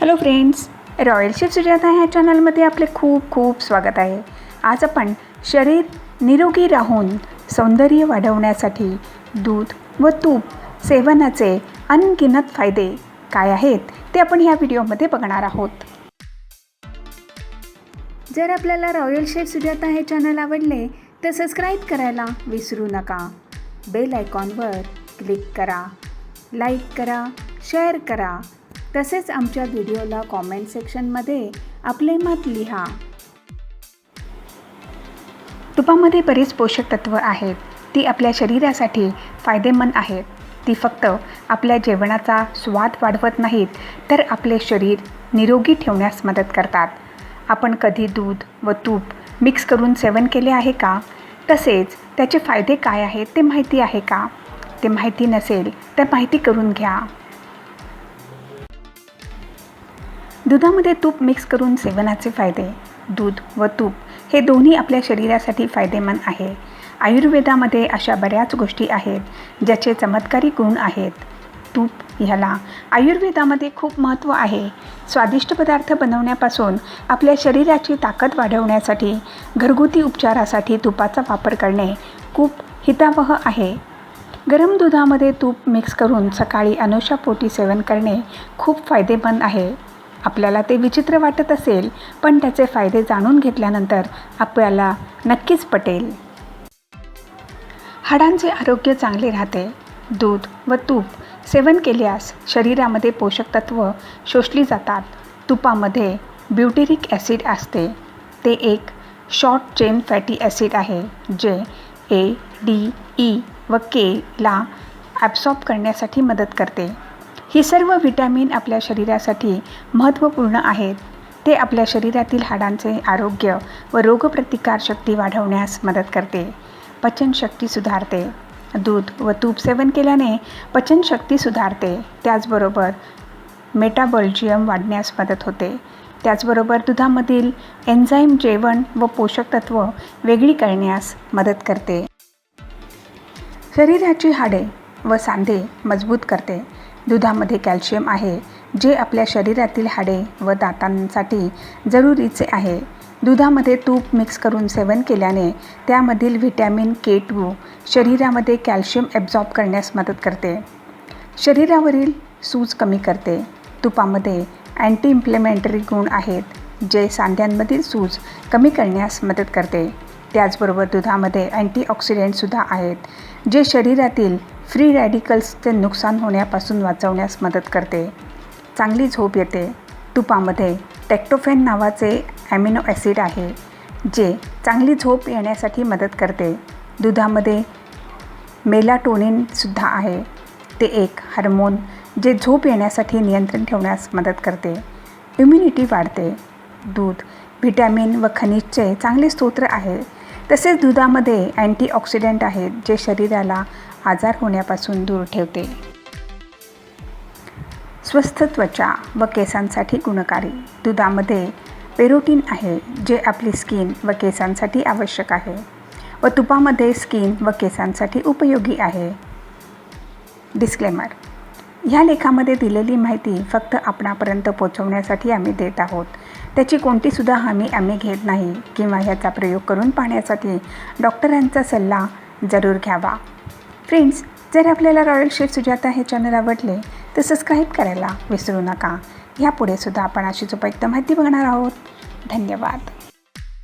Hello friends royal chef Sujata ह्या चॅनलमध्ये आपले खूप खूप स्वागत आहे. आज आपण शरीर निरोगी राहून सौंदर्य वाढवण्यासाठी दूध व तूप सेवनाचे अनगिनत फायदे काय आहेत ते आपण ह्या व्हिडिओमध्ये बघणार आहोत. जर आपल्याला रॉयल शेफ सुजाता हे चॅनल आवडले तर सबस्क्राईब करायला विसरू नका. बेल आयकॉनवर क्लिक करा लाईक करा शेअर करा. तसेच आमच्या व्हिडिओला कॉमेंट सेक्शनमध्ये आपले मत लिहा. तुपामध्ये बरीच पोषक तत्व आहेत. ती आपल्या शरीरासाठी फायदेमंद आहेत. ती फक्त आपल्या जेवणाचा स्वाद वाढवत नाहीत तर आपले शरीर निरोगी ठेवण्यास मदत करतात. आपण कधी दूध व तूप मिक्स करून सेवन केले आहे का? तसेच त्याचे फायदे काय आहेत ते माहिती आहे का? ते माहिती नसेल तर माहिती करून घ्या. दुधामध्ये तूप मिक्स करून सेवनाचे फायदे दूध व तूप हे दोन्ही आपल्या शरीरासाठी फायदेमंद आहे. आयुर्वेदामध्ये अशा बऱ्याच गोष्टी आहेत ज्याचे चमत्कारी गुण आहेत. तूप ह्याला आयुर्वेदामध्ये खूप महत्त्व आहे. स्वादिष्ट पदार्थ बनवण्यापासून आपल्या शरीराची ताकद वाढवण्यासाठी घरगुती उपचारासाठी तुपाचा वापर करणे खूप हितावह आहे. गरम दुधामध्ये तूप मिक्स करून सकाळी अनुषापोटी सेवन करणे खूप फायदेमंद आहे. आपल्याला ते विचित्र वाटत असेल पण त्याचे फायदे जाणून घेतल्यानंतर आपल्याला नक्कीच पटेल. हाडांचे आरोग्य चांगले राहते. दूध व तूप सेवन केल्यास शरीरामध्ये पोषक तत्व शोषली जातात. तुपामध्ये ब्युटेरिक ॲसिड असते. ते एक शॉर्ट चेन फॅटी ॲसिड आहे जे ए डी ई व केला ॲब्सॉर्ब करण्यासाठी मदत करते. ही सर्व व्हिटॅमिन आपल्या शरीरासाठी महत्त्वपूर्ण आहेत. ते आपल्या शरीरातील हाडांचे आरोग्य व रोगप्रतिकारशक्ती वाढवण्यास मदत करते. पचनशक्ती सुधारते. दूध व तूप सेवन केल्याने पचनशक्ती सुधारते. त्याचबरोबर मेटाबॉल्जियम वाढण्यास मदत होते. त्याचबरोबर दुधामधील एन्झाईम जेवण व पोषक तत्व वेगळी करण्यास मदत करते. शरीराची हाडे व सांधे मजबूत करते. दुधामध्ये कॅल्शियम आहे जे आपल्या शरीरातील हाडे व दातांसाठी जरुरीचे आहे. दुधामध्ये तूप मिक्स करून सेवन केल्याने त्यामधील व्हिटॅमिन के टू शरीरामध्ये कॅल्शियम ॲब्झॉर्ब करण्यास मदत करते. शरीरावरील सूज कमी करते. तुपामध्ये अँटी इम्प्लिमेंटरी गुण आहेत जे सांध्यांमधील सूज कमी करण्यास मदत करते. त्याचबरोबर दुधामध्ये अँटीऑक्सिडेंटसुद्धा आहेत जे शरीरातील फ्री रॅडिकल्सचे नुकसान होण्यापासून वाचवण्यास मदत करते. चांगली झोप येते. तुपामध्ये टेक्टोफेन नावाचे ॲमिनो ॲसिड आहे जे चांगली झोप येण्यासाठी मदत करते. दुधामध्ये मेलाटोनिनसुद्धा आहे. ते एक हार्मोन जे झोप येण्यासाठी नियंत्रण ठेवण्यास मदत करते. इम्युनिटी वाढते. दूध व्हिटॅमिन व खनिजचे चांगले स्तोत्र आहे. तसेच दुधामध्ये अँटीऑक्सिडंट आहेत जे शरीराला आजार होण्यापासून दूर ठेवते. स्वस्थ त्वचा व केसांसाठी गुणकारी. दुधामध्ये पेरोटीन आहे जे आपली स्किन व केसांसाठी आवश्यक आहे व तुपामध्ये स्किन व केसांसाठी उपयोगी आहे. डिस्क्लेमर ह्या लेखामध्ये दिलेली माहिती फक्त आपणापर्यंत पोचवण्यासाठी आम्ही देत आहोत. त्याची कोणतीसुद्धा हमी आम्ही घेत नाही किंवा ह्याचा प्रयोग करून पाहण्यासाठी डॉक्टरांचा सल्ला जरूर घ्यावा. फ्रेंड्स जर आपल्याला रॉयल शेफ सुजाता हे चॅनल आवडले तर सबस्क्राईब करायला विसरू नका. ह्यापुढेसुद्धा आपण अशीच उपयुक्त माहिती बघणार आहोत. धन्यवाद.